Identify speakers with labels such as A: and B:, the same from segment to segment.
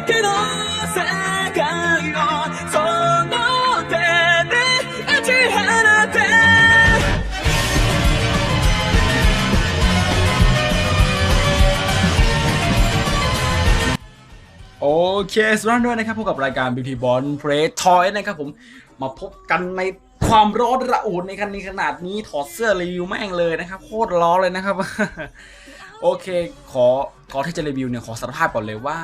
A: 純だらけの世界をその手で打ち放て
B: โอเคสวัสดีด้วยนะครับพบกับรายการ Beauty Ball Play Toy นะครับผมมาพบกันในความร้อนระอุในคันนี้ขนาดนี้ถอดเสื้อรีวิวแม่งเลยนะครับ โคตรร้อนเลยนะครับ โอเค ขอขอที่จะรีวิวเนี่ยขอสารภาพก่อนเลยว่า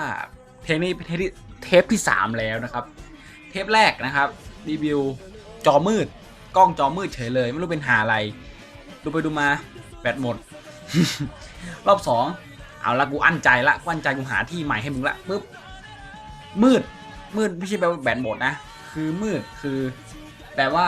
B: เทปนี้เป็นเทปที่ 3 แล้วนะครับ เทปแรกนะครับ รีวิวจอมืด กล้องจอมืดเฉยเลย ไม่รู้เป็นหาอะไร ดูไปดูมาแบตหมด รอบสองเอาละกูอั้นใจละกูอั้นใจกูหาที่ใหม่ให้มึงละปึ๊บมืดมืดไม่ใช่แปลว่าแบตหมดนะ คือมืดคือแปลว่า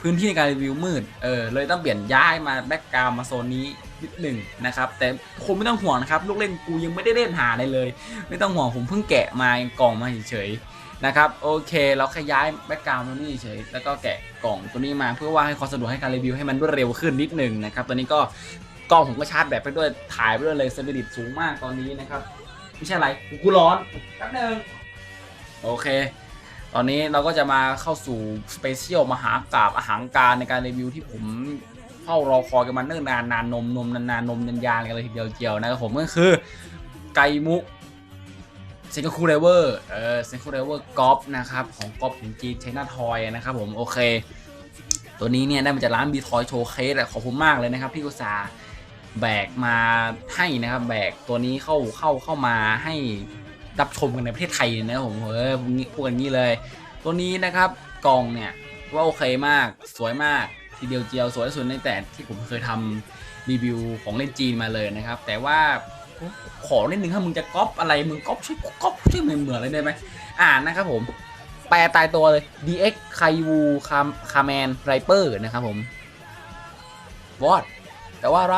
B: พื้นที่ในการรีวิวมืด เออ เลยต้องเปลี่ยนย้ายมาแบ็กกราวมาโซนนี้ นิดหนึ่งนะครับ แต่คุณไม่ต้องห่วงนะครับ ลูกเล่นกูยังไม่ได้เล่นหาอะไรเลย ไม่ต้องห่วงผมเพิ่งแกะมากล่องมาเฉยๆนะครับโอเคเราแค่ย้ายแบ็กกราวตัวนี้เฉยแล้วก็แกะกล่องตัวนี้มาเพื่อว่าให้ความสะดวกให้การรีวิวให้มันรวดเร็วขึ้นนิดหนึ่งนะครับตัวนี้ก็กล้องผมก็ชาร์จแบตไปด้วยถ่ายไปด้วยเลยเซนซิทสูงมากตอนนี้นะครับไม่ใช่อะไรกูร้อนแป๊บหนึงโอเค ตอนนี้เราก็จะมาเข้าสู่สเปเชียลมหากราบอาหารการในการรีวิวที่ผม ฝ้ารอคอยกันมาเนิ่นนานนานนมนมนานนานนมยันยานกันเลยทีเดียวเจียวนะครับผมก็คือไกมุเซนคูเรเวอร์เออเซนคูเรเวอร์กอฟนะครับของกอฟของจีไชน่าทอยนะครับผมโอเค ตัวนี้เนี่ยได้มาจากร้านบีทอยโชว์เคสขอบคุณมากเลยนะครับพี่กุศาแบกมาให้นะครับ แบกตัวนี้เข้าเข้าเข้ามาให้รับชมกันในประเทศไทยนะครับผมเออพูดกันงี้เลย ตัวนี้นะครับกล่องเนี่ยว่าโอเคมากสวยมาก ทีเดียวเจียวสวยที่สุดในแต่ที่ผมเคยทำรีวิวของเล่นจีนมาเลยนะครับ แต่ว่าขอนิดนึงถ้ามึงจะก๊อปอะไรมึงก๊อปช่วยก๊อปช่วยเหมือนเหมือนเลยได้ไหมอ่านนะครับผมแปลตายตัวเลย DX ไควูคามคาแมนไรเปอร์นะครับผมวอดแต่ว่าไร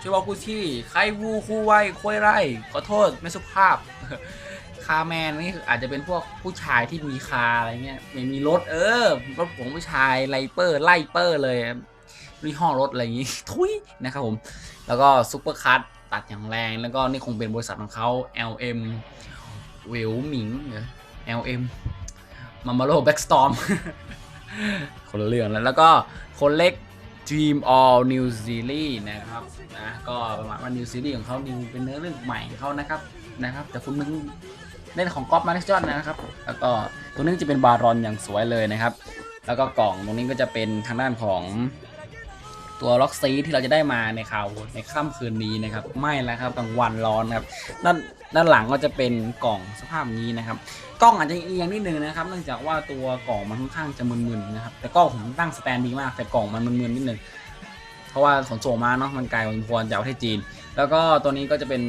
B: ช่วยบอกกูที่ไควูคูไวคุยไรขอโทษไม่สุภาพ คาแมนนี่อาจจะเป็นพวกผู้ชายที่มีคาอะไรเงี้ยไม่มีรถ เออรถของผู้ชายไลเปอร์ไล่เปอร์เลยมีห้องรถอะไรอย่างงี้ทุยนะครับผม แล้วก็ซุปเปอร์คัตตัดอย่างแรงแล้วก็นี่คงเป็นบริษัทของเขา LM เวลหมิงเหรอ LM มามาโลแบ็กสตอมคนละเรื่องแล้วแล้วก็คนเล็ก Dream All New Series นะครับนะก็ประมาณว่า New Series ของเขา New เป็นเนื้อเรื่องใหม่ของเขานะครับนะครับ แต่คุณมึง เล่นของก๊อปมาริจอนนะครับ แล้วก็ตัวนี้จะเป็นบารอนอย่างสวยเลยนะครับ แล้วก็กล่องตรงนี้ก็จะเป็นทางด้านของตัวล็อกซีที่เราจะได้มาในข่าวในค่ำคืนนี้นะครับ ไม่แล้วครับกลางวันร้อนครับด้านด้านหลังก็จะเป็นกล่องสภาพนี้นะครับ กล้องอาจจะเอียงนิดนึงนะครับ เนื่องจากว่าตัวกล่องมันค่อนข้างจะมึนๆนะครับ แต่กล้องผมตั้งสแตนดีมากแต่กล่องมันมึนๆนิดนึง เพราะว่าขนส่งมาเนาะมันไกลพอสมควรจากประเทศจีน แล้วก็ตัวนี้ก็จะเป็น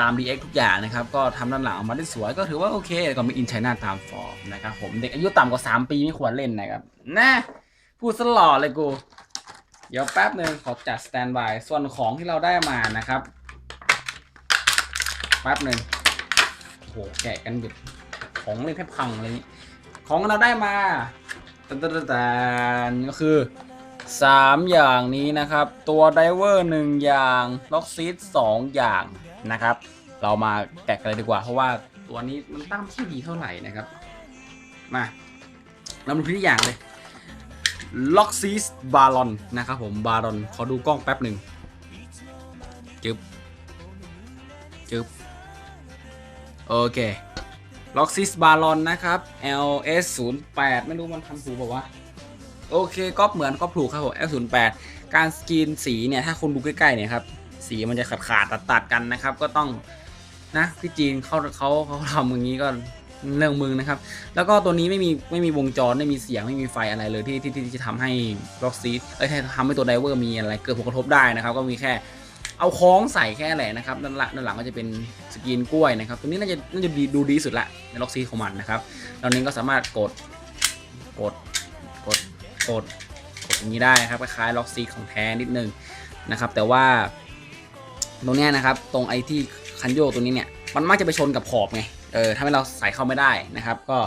B: ตาม DX ทุกอย่างนะครับ ก็ทำด้านหลังออกมาได้สวยก็ถือว่าโอเค ก็มีอินไชน่าตามฟอร์มนะครับผมเด็กอายุต่ำกว่า 3 ปีไม่ควรเล่นนะครับนะพูดสลอดเลยกู เดี๋ยวแป๊บหนึ่งขอจัดสแตนบาย ส่วนของที่เราได้มานะครับ แป๊บหนึ่งโหแกะกันแบบของเล่นแทบพังเลยนี่ของเราได้มาตันตันตันก็คือ3 อย่างนี้นะครับ ตัวไดเวอร์1อย่าง ล็อกซีด2อย่าง นะครับ เรามาแกะกันเลยดีกว่า เพราะว่าตัวนี้มันตั้งไม่ค่ดีเท่าไหร่นะครับ มาเรามาดูที่อย่างเลยล็อกซีสบารอนนะครับผมบารอนขอดูกล้องแป๊บหนึ่งจึบจึบโอเคล็อกซิสบาลอนนะครับ LS 0 8ไม่รู้มันทำถูกป่าวะ โอเคก็เหมือนก็ถูกครับผม L 0 8การสกรีนสีเนี่ย ถ้าคุณดูใกล้ๆเนี่ยครับ สีมันจะขาดขาดตัดตัดกันนะครับ ก็ต้องนะพี่จีนเขาเขาเขาทำอย่างนี้ก็เรื่องมึงนะครับ แล้วก็ตัวนี้ไม่มีไม่มีวงจรไม่มีเสียงไม่มีไฟอะไรเลยที่ที่ที่จะทำให้ล็อกซีเอ้ยทำให้ตัวไดเวอร์มีอะไรเกิดผลกระทบได้นะครับ ก็มีแค่เอาคล้องใส่แค่แหละนะครับด้านหลังด้านหลังก็จะเป็นสกรีนกล้วยนะครับ ตัวนี้น่าจะน่าจะดีดูดีสุดละในล็อกซีของมันนะครับตอนนี้ก็สามารถกดกดกดกดกดอย่างนี้ได้นะครับคล้ายล็อกซีของแท้นิดนึงนะครับ แต่ว่า ตรงเนี้ยนะครับ ตรงไอที่คันโยกตัวนี้เนี่ยมันมักจะไปชนกับขอบไงเออทำให้เราใส่เข้าไม่ได้นะครับ ก็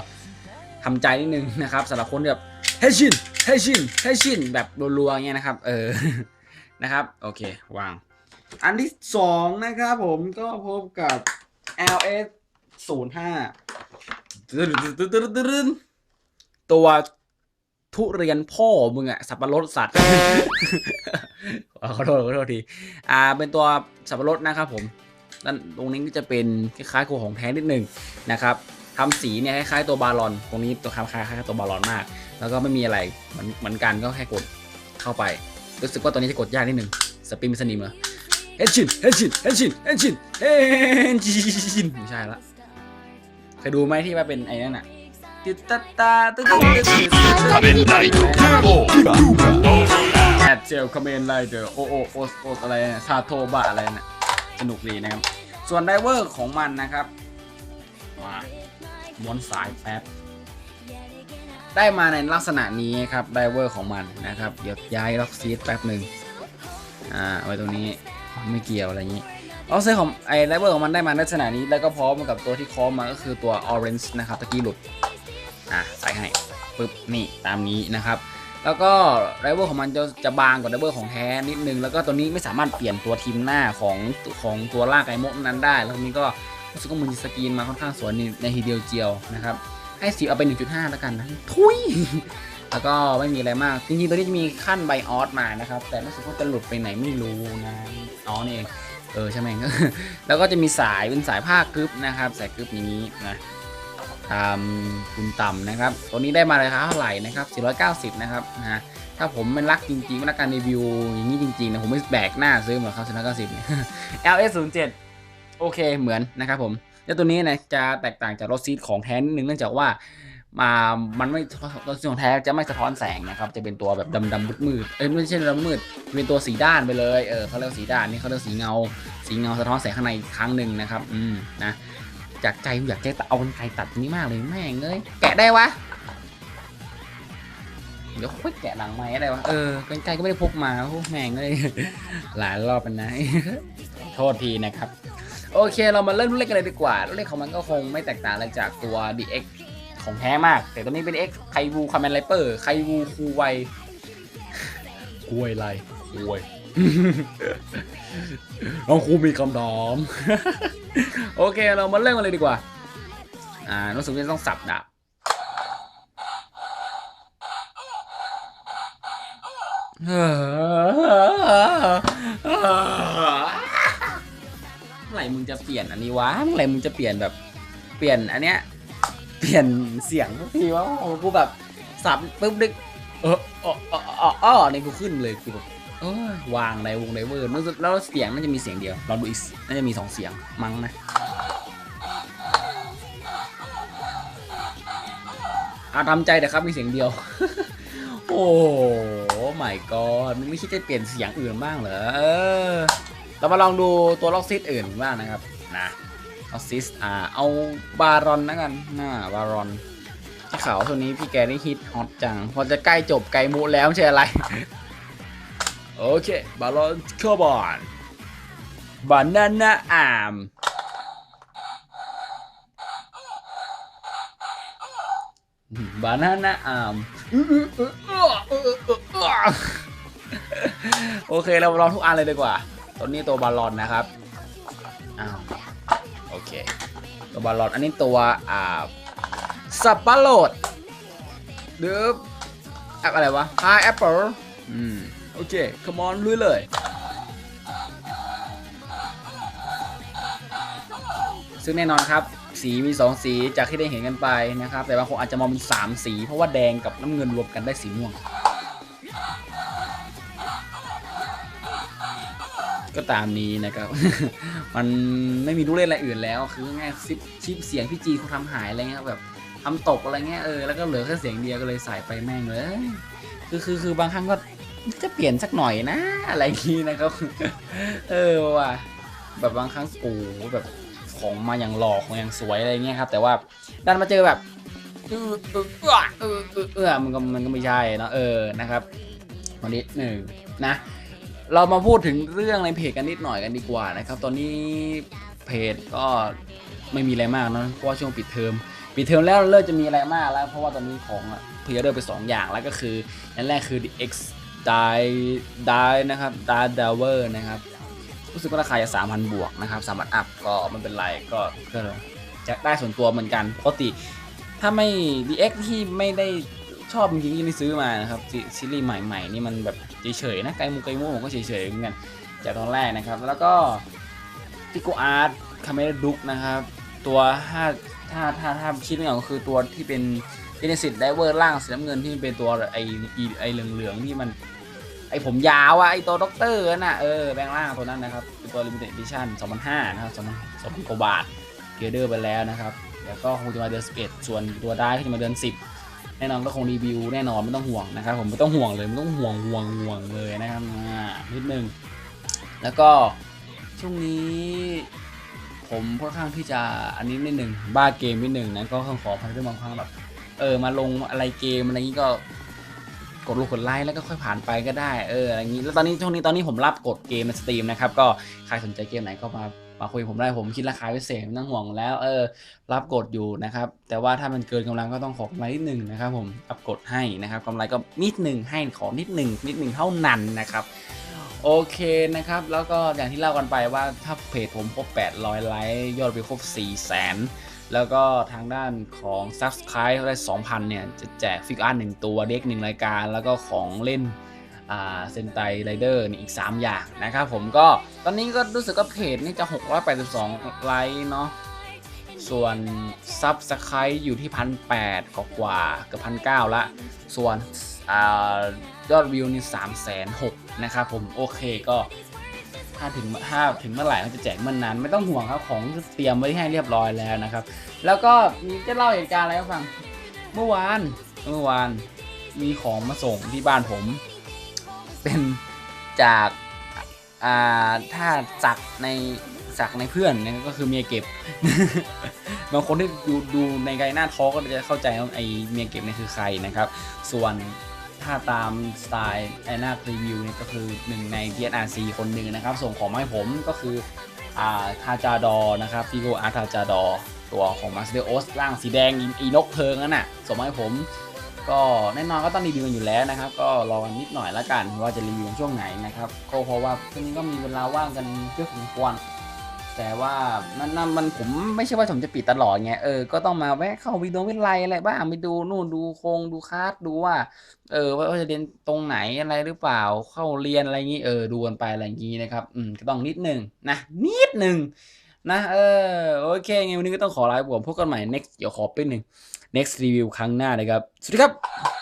B: ทำใจนิดนึงนะครับสำหรับคนแบบเฮชินเฮชินเฮชินแบบรัวๆอย่างเงี้ยนะครับ เออนะครับโอเควาง อันที่สองนะครับผมก็พบกับ LS ศูนย์ห้าตัว ทุเรียนพ่อมึงอะสับปะรดสัตว์ขอโทษขอโทษทีอ่าเป็นตัวสับปะรดนะครับผมด้านตรงนี้ก็จะเป็นคล้ายๆโคของแท้นิดหนึ่งนะครับทำสีเนี่ยคล้ายๆตัวบาลอน ตรงนี้ตัวคล้ายๆคล้ายตัวบาลอนมาก แล้วก็ไม่มีอะไรเหมือนเหมือนกันก็แค่กดเข้าไป รู้สึกว่าตัวนี้จะกดยากนิดหนึ่งสปินสนิมเหรอเฮนชินเฮนชินเฮนชินเฮนชินเฮนชินไม่ใช่ละเคยดูไหมที่ว่าเป็นไอ้นั่นอะ ติดตาตาตึ๊ดตึ๊ดตึ๊ดตึ๊ด
C: 仮面ライドカーボー
B: แอดเซลคอมเมนไลเดอร์โอโอโอโออะไรนะซาโทบะอะไรนะสนุกดีนะครับ ส่วนไดเวอร์ของมันนะครับ มาม้วนสายแป๊บ ได้มาในลักษณะนี้ครับไดเวอร์ของมันนะครับ เดี๋ยวย้ายล็อกซีดแป๊บหนึ่งอ่าไว้ตรงนี้ไม่เกี่ยวอะไรอย่างนี้ล็อกซีดของไอ้ไดเวอร์ของมันได้มาในลักษณะนี้ แล้วก็พร้อมกับตัวที่คล้องมาก็คือตัว Orange นะครับตะกี้หลุด อะใส่ให้ปึ๊บนี่ตามนี้นะครับ แล้วก็ไดเวอร์ของมันจะจะบางกว่าไดเวอร์ของแท้นิดนึง แล้วก็ตัวนี้ไม่สามารถเปลี่ยนตัวทีมหน้าของของตัวล่างไก่มดนั้นได้ แล้วนี้ก็รู้สึกว่ามันสกรีนมาค่อนข้างสวยในในทีเดียวเจียวนะครับให้สีเอาไป 1.5 แล้วกันนะทุยแล้วก็ไม่มีอะไรมาก จริงๆตัวนี้จะมีขั้นไบออสมานะครับ แต่รู้สึกว่าจะหลุดไปไหนไม่รู้นะอ๋อนี่เองเออใช่ไหมแล้วก็จะมีสายเป็นสายผ้ากรึบนะครับสายกรึบอย่างนี้นะ ตามคุณต่ำนะครับ ตัวนี้ได้มาราคาเท่าไหร่นะครับ 490 นะครับนะถ้าผมเป็นรักจริงๆรักการรีวิวอย่างนี้จริงๆนะผมไม่แบกหน้าซื้อหรอกครับ490เนี่ย LS 07โอเคเหมือนนะครับผมแล้วตัวนี้นะจะแตกต่างจากรถซีดของแท้นิดนึงเนื่องจากว่ามามันไม่รถซีดของแท้จะไม่สะท้อนแสงนะครับ จะเป็นตัวแบบดำดำมืดมืดๆเอ้ยไม่ใช่ดำมืดเป็นตัวสีด้านไปเลยเออเขาเรียกสีด้านนี่เขาเรียกสีเงา สีเงาสะท้อนแสงข้างในครั้งหนึ่งนะครับ อืมนะ จากใจอยากจะเอากันไกรตัดนี้มากเลยแม่งเอ้ยแกะได้วะเดี๋ยวค่อยแกะหลังไม้อะไรวะเออกันไกรก็ไม่ได้พกมาโอ้แม่งเลยหลายรอบเป็นนะโทษทีนะครับ โอเคเรามาเริ่มเล่นกันเลยดีกว่าเล่นของมันก็คงไม่แตกต่างอะไรจากตัว DX ของแท้มาก แต่ตัวนี้เป็น X ไควูคาแมนไลเปอร์ไควูคูไวคุยไรคุย น้องครูมีคำถามโอเคเรามาเล่นกันเลยดีกว่า อ่ารู้สึกว่าต้องสับดาบเมื่อไหร่มึงจะเปลี่ยนอันนี้วะเมื่อไหร่มึงจะเปลี่ยนแบบ เปลี่ยนอันเนี้ย เปลี่ยนเสียงทุกทีวะโอ้โหกูแบบสับปุ๊บดึกเออออเออเออเออในกูขึ้นเลยกูแบบ เออวางในวงในเวอร์แล้วเสียงน่าจะมีเสียงเดียวลองดูอีกน่าจะมีสองเสียงมั้งนะอาทำใจแต่ครับมีเสียงเดียว โอ้ไม่ก็มึงไม่คิดจะเปลี่ยนเสียงอื่นบ้างเหรอเออเรามาลองดูตัวล็อกซิสอื่นบ้างนะครับนะล็อกซิสอ่าเอาบารอนนะกันน่าบารอนข่าวช่วนี้พี่แกนี่ฮิตฮอตจัง พอจะใกล้จบไกลมูแล้วไม่ใช่อะไร โอเคบารอนคอบอนบานาน่าอามบานาน่าอามโอเคเราลองทุกอันเลยดีกว่า ตัวนี้ตัวบาลอนนะครับ อ้าว โอเค ตัวบาลอน อันนี้ตัว อ่า สับปะรดหรือแอปอะไรวะ Hi Apple อืม โอเค come on ลุยเลยซึ่งแน่นอนครับสีมี 2 สีจากที่ได้เห็นกันไปนะครับ แต่บางคนอาจจะมองเป็น 3 สี เพราะว่าแดงกับน้ำเงินรวมกันได้สีม่วง ก็ตามนี้นะครับ มันไม่มีลูกเล่นอะไรอื่นแล้ว คือง่ายซิปชิปเสียงพี่จีเขาทำหายอะไรเงี้ยแบบทำตกอะไรเงี้ยเออแล้วก็เหลือแค่เสียงเดียวก็เลยใส่ไปแม่งเลยคือคือคือบางครั้งก็ จะเปลี่ยนสักหน่อยนะ อะไรอย่างงี้นะครับ เออว่ะแบบบางครั้งโอ้แบบของมาอย่างหล่อของอย่างสวยอะไรเงี้ยครับ แต่ว่าดันมาเจอแบบเออเออเออเออมันก็มันก็ไม่ใช่เนะเออนะครับวันนี้หนึ่งนะ เรามาพูดถึงเรื่องในเพจกันนิดหน่อยกันดีกว่านะครับ ตอนนี้เพจก็ไม่มีอะไรมากนะเพราะว่าช่วงปิดเทอมปิดเทอมแล้วเริ่มจะมีอะไรมากแล้ว เพราะว่าตอนนี้ของเพลเดอร์ไป2อย่างแล้วก็คืออันแรกคือ the X die die นะครับ die Delver นะครับรู้สึกว่าราคาจะ3,000บวกนะครับ3,000อัพก็ไม่เป็นไรก็ก็จะได้ส่วนตัวเหมือนกันปกติ ถ้าไม่ DX ที่ไม่ได้ชอบจริงๆที่ไม่ซื้อมานะครับซีรีส์ใหม่ๆนี่มันแบบเฉยๆนะไกมูไกมูผมก็เฉยๆเหมือนกันจากตอนแรกนะครับ แล้วก็ฟิโกอาร์ตคาเมรดุกนะครับ ตัวถ้าถ้าถ้าถ้าคิดไม่ออกก็คือตัวที่เป็น เจเนซิสไดเวอร์ล่างสีน้ำเงินที่เป็นตัวไออีไอเหลืองๆที่มัน ไอผมยาวอะไอตัวด็อกเตอร์น่ะเออแบงล่างตัวนั้นนะครับเป็นตัว limited edition 2005นะครับ2 2,000กว่าบาทเกียร์เดอร์ไปแล้วนะครับแล้วก็คงจะมาเดือน11ส่วนตัวได้ก็จะมาเดือน10แน่นอนก็คงรีวิวแน่นอนไม่ต้องห่วงนะครับผมไม่ต้องห่วงเลยไม่ต้องห่วงห่วงห่วงเลยนะครับอ่านิดนึงแล้วก็ช่วงนี้ผมค่อนข้างที่จะอันนี้นิดหนึ่งบ้าเกมนิดหนึ่งนะก็ขออภัยด้วยบางครั้งแบบ เออมาลงอะไรเกมอะไรนี้ก็กดลูกกดไลค์แล้วก็ค่อยผ่านไปก็ได้เอออะไรอย่างนี้แล้วตอนนี้ช่วงนี้ตอนนี้ผมรับกดเกมในสตรีมนะครับก็ใครสนใจเกมไหนก็มามาคุยกับผมได้ผมคิดราคาพิเศษไม่ต้องห่วงแล้วเออรับกดอยู่นะครับ แต่ว่าถ้ามันเกินกำลังก็ต้องขอกำไรนิดหนึ่งนะครับ ผมรับกดให้นะครับกำไรก็นิดหนึ่งให้ขอนิดหนึ่งนิดหนึ่งเท่านั้นนะครับโอเคนะครับ แล้วก็อย่างที่เล่ากันไปว่าถ้าเพจผมครบ 800 ไลค์ยอดวิวครบ4แสน แล้วก็ทางด้านของ Subscribe ได้ 2,000 เนี่ย จะแจกฟิกอาร์หนึ่งตัวเด็กหนึ่งรายการ แล้วก็ของเล่นเซนไตไรเดอร์อีก 3 อย่างนะครับผมก็ตอนนี้ก็รู้สึกว่าเพจนี่จะ 682 ไลค์เนาะส่วน Subscribe อยู่ที่1,800กว่ากว่าเกือบ1,900ละ ส่วนอยอดวิวนี่3 6 0 0 0นะครับผมโอเคก็ ถ้าถึงถ้าถึงเมื่อไหร่ก็จะแจกเมื่อนนั้น ไม่ต้องห่วงครับของเตรียมไว้ให้เรียบร้อยแล้วนะครับ แล้วก็มีจะเล่าเหตุการณ์อะไรให้ฟัง เมื่อวานเมื่อวานมีของมาส่งที่บ้านผม เป็นจากอ่าถ้าสักในสักในเพื่อนนี่ยก็คือเมียเก็บบางคนที่ดูดูในไกหน้าท้อก็จะเข้าใจว่าไอเมียเก็บนี่คือใครนะครับ ส่วน ถ้าตามสไตล์ไอนารีวิวเนี่ยก็คือหนึ่งใน DSRC คนหนึ่งนะครับ ส่งของมาให้ผมก็คืออ่าทาจาดอนะครับฟิโกอาทาจาดอตัวของมาสเตอร์โอสร่างสีแดงอีนกเพลิงนั่นน่ะส่งมาให้ผม ก็แน่นอนก็ต้องรีวิวกันอยู่แล้วนะครับ ก็รอกันนิดหน่อยละกันว่าจะรีวิวช่วงไหนนะครับก็เพราะว่าช่วงนี้ก็มีเวลาว่างกันเยอะพอสมควร แต่ว่ามันมันมันผมไม่ใช่ว่าผมจะปิดตลอดไงเออก็ต้องมาแวะเข้าวิดีโอวิไลอะไรบ้างไปดูนู่นดูโครงดูคาร์ดดูว่า เออว่าจะเรียนตรงไหนอะไรหรือเปล่าเข้าเรียนอะไรงี้เออดูกันไปอะไรอย่างงี้นะครับอืมก็ต้องนิดหนึ่งนะนิดหนึ่งนะเออโอเคไงวันนี้ก็ต้องขอลาไปผมพบกันใหม่ next เดี๋ยวขอเป็นหนึ่ง next review ครั้งหน้านะครับ สวัสดีครับ